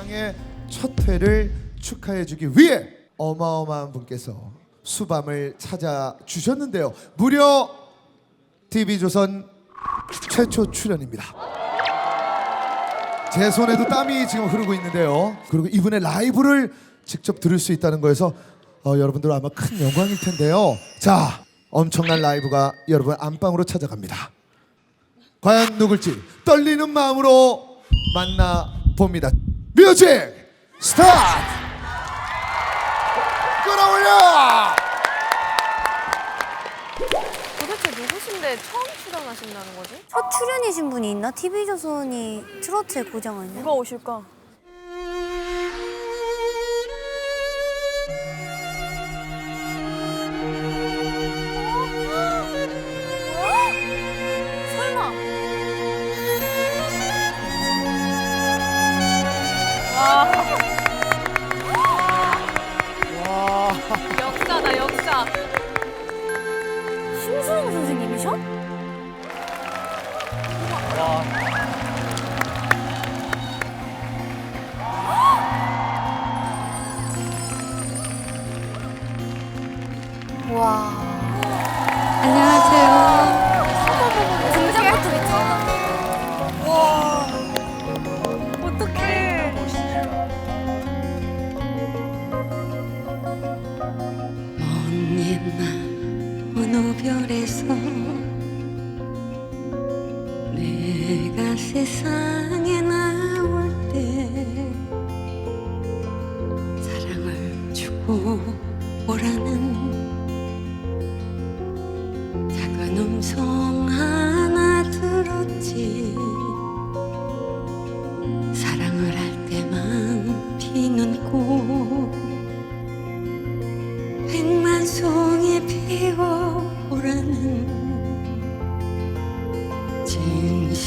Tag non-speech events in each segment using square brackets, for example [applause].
사랑의 첫 회를 축하해주기 위해 어마어마한 분께서 수밤을 찾아 주셨는데요. 무려 TV조선 최초 출연입니다. 제 손에도 땀이 지금 흐르고 있는데요. 그리고 이분의 라이브를 직접 들을 수 있다는 거에서 어, 여러분들 아마 큰 영광일 텐데요. 자, 엄청난 라이브가 여러분 안방으로 찾아갑니다. 과연 누굴지 떨리는 마음으로 만나 봅니다. 뮤직 스타트! 끌어올려! 도대체 누구신데 처음 출연하신다는 거지? 첫 출연이신 분이 있나? TV조선이 트로트의 고장 아니야? 누가 오실까? 내가 세상에 나올 때 사랑을 주고 오라는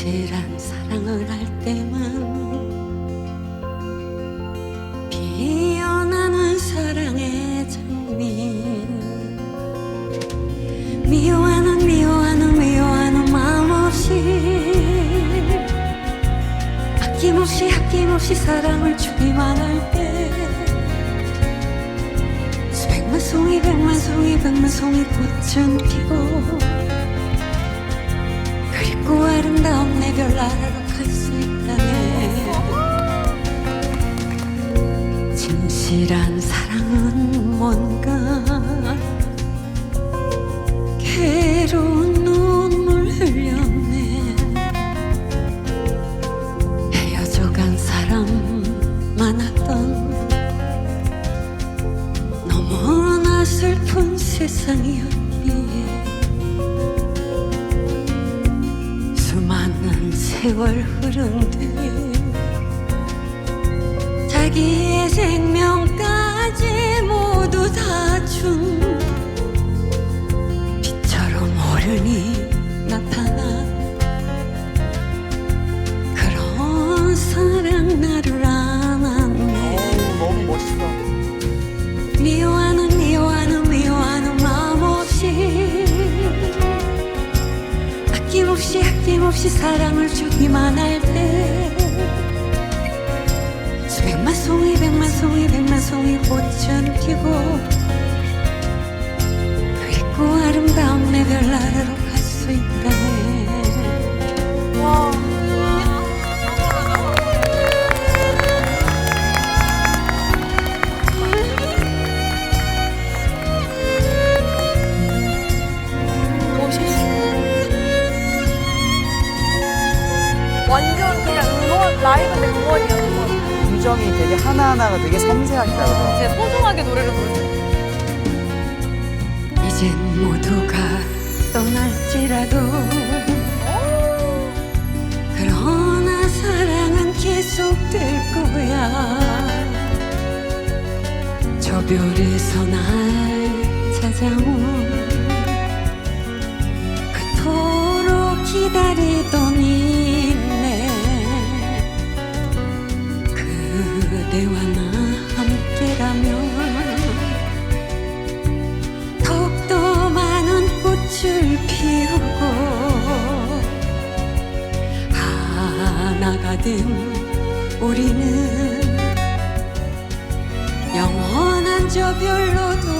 진실한 사랑을 할 때만 피어나는 사랑의 장미. 미워하는 미워하는 미워하는 마음 없이 아낌없이 아낌없이 사랑을 주기만 할 때 수백만 송이 백만 송이 백만 송이 꽃은 피고 그립고 아름다운 내별 나라로 갈 수 있다네 진실한 사랑은 뭔가 괴로운 백만 송이 백만 송이 백만 송이 꽃은 피고 그리고 아름다운 내 별 나라로 갈 수. 멋있어. 완전 그냥 응원, 라이브 내 응원이야, 응원. 감정이 되게 하나하나가 되게 섬세하시다 그죠? 이제 소중하게 노래를 부르죠. 이젠 모두가 떠날지라도 그러나 사랑은 계속될 거야 저 별에서 날 찾아온 그토록 기다리던 그대와 나 함께라면 더욱더 많은 꽃을 피우고 하나가 된 우리는 영원한 저 별로도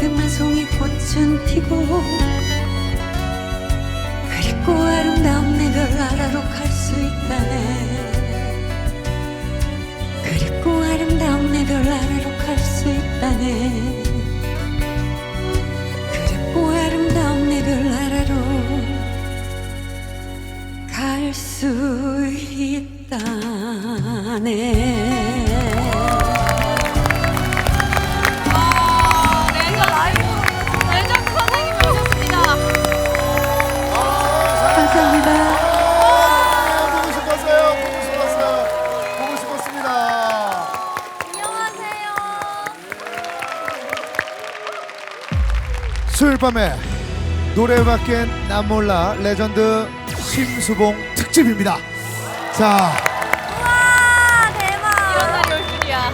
백만 송이 백만 송이 꽃은 피고 그리고 아름다운 내별 아래로 갈 수 있다네. 그리고 아름다운 내별 아래로 갈 수 있다네. 그리고 아름다운 내별 아래로 갈 수 있다네 밤에 노래밖엔 난 몰라 레전드 심수봉 특집입니다. 자, 와 대박. 이런 날이 올 줄이야.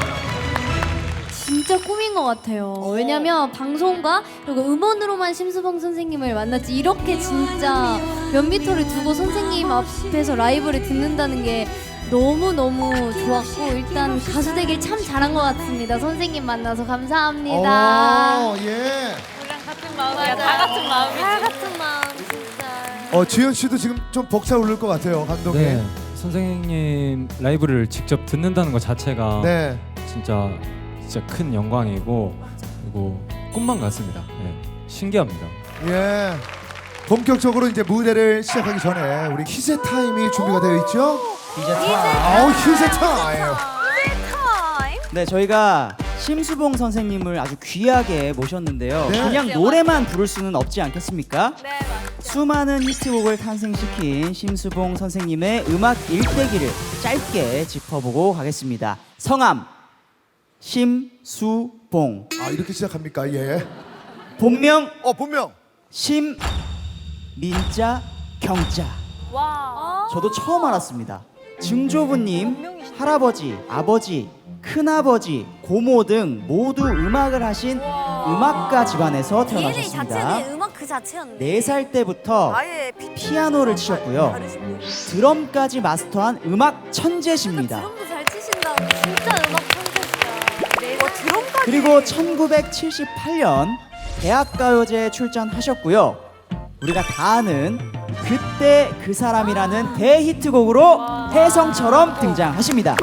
진짜 꿈인 것 같아요. 왜냐면 방송과 그리고 음원으로만 심수봉 선생님을 만났지 이렇게 진짜 몇 미터를 두고 선생님 앞에서 라이브를 듣는다는 게 너무 너무 좋았고 일단 가수 되길 참 잘한 것 같습니다. 선생님 만나서 감사합니다. 어, 예. 같은 마음이야. 다 같은 마음이지. 달 같은 마음 진짜. 어, 지현 씨도 지금 좀 벅차 오를 것 같아요, 감독님. 네, 선생님 라이브를 직접 듣는다는 것 자체가 네. 진짜 진짜 큰 영광이고 그리고 꿈만 같습니다. 네, 신기합니다. 예. 본격적으로 이제 무대를 시작하기 전에 우리 희세 타임이 준비가 되어 있죠? 이제 타. 아우 희세 타임. 타임. 네, 저희가 심수봉 선생님을 아주 귀하게 모셨는데요. 네. 그냥 노래만 부를 수는 없지 않겠습니까? 네, 맞죠. 수많은 히트곡을 탄생시킨 심수봉 선생님의 음악 일대기를 짧게 짚어보고 가겠습니다. 성함 심수봉, 아 이렇게 시작합니까? 예. 본명 어 본명. 심 민자 경자. 와. 저도 처음 알았습니다. 증조부님, 할아버지, 아버지, 큰아버지, 고모 등 모두 음악을 하신 음악가 집안에서 DNA 태어나셨습니다. 자체는 음악 그 자체였네. 네 살 때부터 아예 피- 피아노를 치셨고요. 드럼까지 마스터한 음악 천재십니다. 드럼도 잘 치신다. 진짜 음악 천재시다. 와 드럼까지. 그리고 1978년 대학가요제에 출전하셨고요. 우리가 다 아는 그때 그 사람이라는 대히트곡으로 혜성처럼 등장하십니다.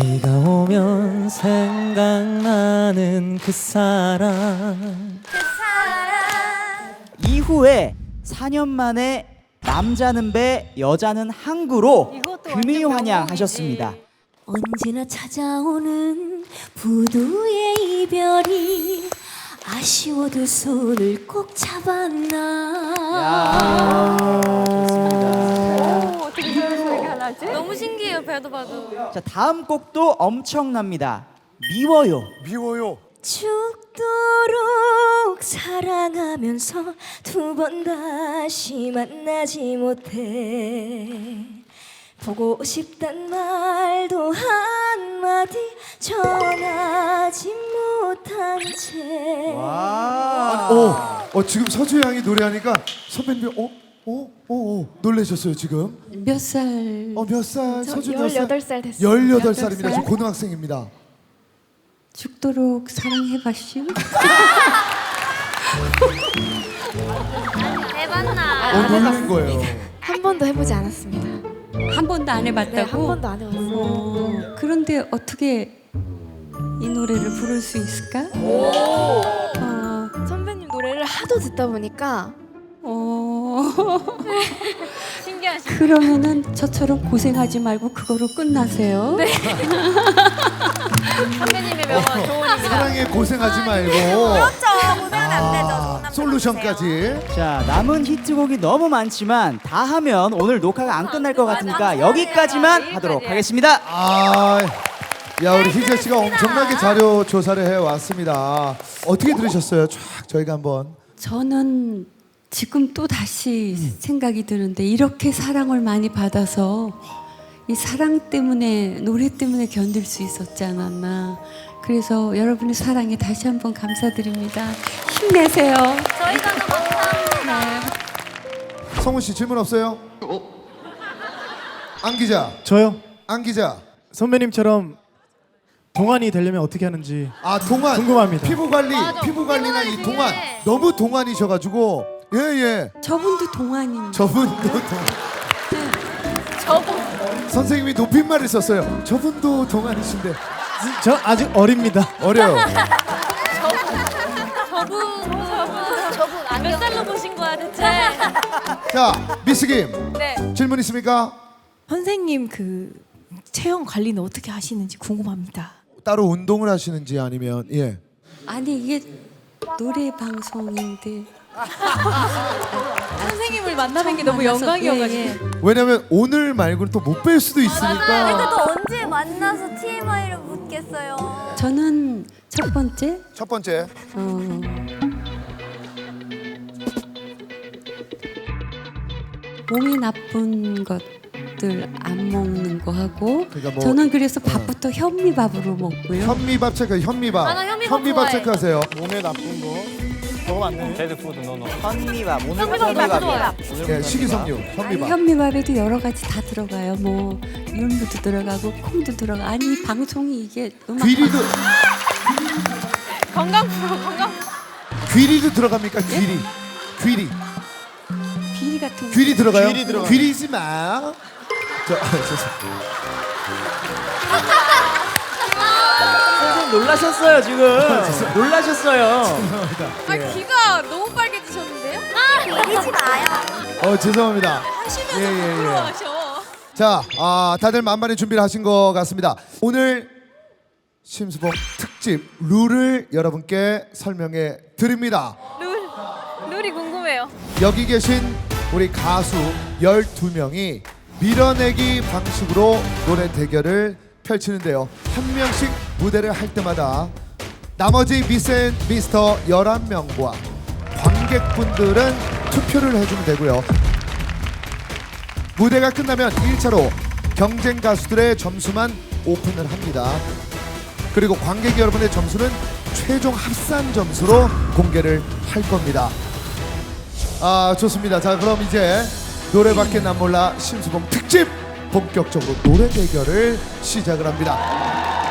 비가 오면 생각나는 그 사람. 그 사람. 이후에 4년 만에 남자는 배, 여자는 항구로 이것도 금이 환영하셨습니다. 언제나 찾아오는 부두의 이별이 아쉬워도 손을 꼭 잡았나 오, 어떻게 저런 소리가 나지? 너무 신기해 요 배도 봐도. 자, 다음 곡도 엄청납니다. 미워요. 미워요. 죽도록 사랑하면서 두 번 다시 만나지 못해 보고 싶단 말도 한마디 전하지 못한 채 와. 어, 어 지금 서주 양이 노래하니까 선배님이 어, 어, 어, 어 놀라셨어요 지금. 몇 살? 어 몇 살? 저 서주 몇 살? 18살 됐어요 18살입니다. 지금 18살? 고등학생입니다. 죽도록 사랑해봤슈? 해봤나? 어 놀란 거예요. 한 번도 해보지 않았습니다 한 번도 안 해봤다고? 네, 한 번도 안 해봤어요 어, 그런데 어떻게 이 노래를 부를 수 있을까? 어, 선배님 노래를 하도 듣다 보니까 어, [laughs] 신기하시. 그러면은 저처럼 고생하지 말고 그거로 끝나세요. 네. [laughs] 선배님의 명언 조언입니다. 사랑에 고생하지 말고 그렇죠. 고생하면 안 되죠. 아, 솔루션까지 자 남은 히트곡이 너무 많지만 다 하면 오늘 녹화가 안 끝날 것 같으니까 여기까지만 하도록 하겠습니다. 아, 야 우리 희재 씨가 엄청나게 자료 조사를 해 왔습니다. 어떻게 들으셨어요? 쫙 저희가 한번 저는 지금 또 다시 생각이 드는데 이렇게 사랑을 많이 받아서 이 사랑 때문에 노래 때문에 견딜 수 있었지 않았나. 그래서 여러분의 사랑에 다시 한번 감사드립니다. 힘내세요. 저희가 더 감사합니다. 성훈 씨 질문 없어요? 안 기자, 저요. 안 기자. 선배님처럼 동안이 되려면 어떻게 하는지 아 동안 궁금합니다. 피부 관리, 피부 관리나 이 동안 너무 동안이셔가지고 예 예. 저분도 동안입니다. 저분도 동. 저분. 선생님이 높임말을 썼어요. 저분도 동안이신데 저 아직 어립니다. 어려요. [laughs] 저분 몇 살로 보신 거야 대체? [laughs] 자 미스 김 네. 질문 있습니까? 선생님 그 체형 관리는 어떻게 하시는지 궁금합니다. 따로 운동을 하시는지 아니면 예. 아니 이게 노래 방송인데 [laughs] 선생님을 만나는 게 너무 만나서, 영광이어가지고. 예, 예. 왜냐면 오늘 말고는 또 못 뵐 수도 있으니까. 또 언제 만나서 TMI를 묻겠어요. 저는 첫 번째 첫 번째 어, 몸이 나쁜 것들 안 먹는 거 하고 그러니까 뭐- 저는 그래서 밥부터 현미밥으로 먹고요. 현미밥 체크 현미밥. 아, 나 현미밥 좋아해. 체크하세요. 몸에 나쁜 거 먹으면 안 돼. 데드 푸드 노노. 현미밥 오늘 현미밥 좋아요. 예, 식이섬유 현미밥. 현미밥에도 여러 가지 다 들어가요. 뭐 윤무도 들어가고 콩도 들어가. 아니 이 방송이 이게 음악 귀리도 건강 프로 건강. 귀리도 들어갑니까? 귀리. 귀리. 비리 같은 거. 귀리 들어가요? 귀리 들어가요. 귀리지 마. 저 아, 죄송. [laughs] 놀라셨어요 지금. [laughs] 놀라셨어요. 아 귀가 너무 빨개지셨는데요? 이리지 마요. 어 죄송합니다. 예, 예, 예. 자, 아, 다들 만반의 준비를 하신 것 같습니다. 오늘 심수봉 특집 룰을 여러분께 설명해 드립니다. 룰 룰이 궁금해요. 여기 계신 우리 가수 12명이 밀어내기 방식으로 노래 대결을 펼치는데요. 한 명씩 무대를 할 때마다 나머지 앤 미스터 11명과 관객분들은 투표를 해주면 되고요. 무대가 끝나면 1차로 경쟁 가수들의 점수만 오픈을 합니다. 그리고 관객 여러분의 점수는 최종 합산 점수로 공개를 할 겁니다. 아 좋습니다. 자 그럼 이제 노래밖에 난 몰라 심수봉 특집 본격적으로 노래 대결을 시작을 합니다.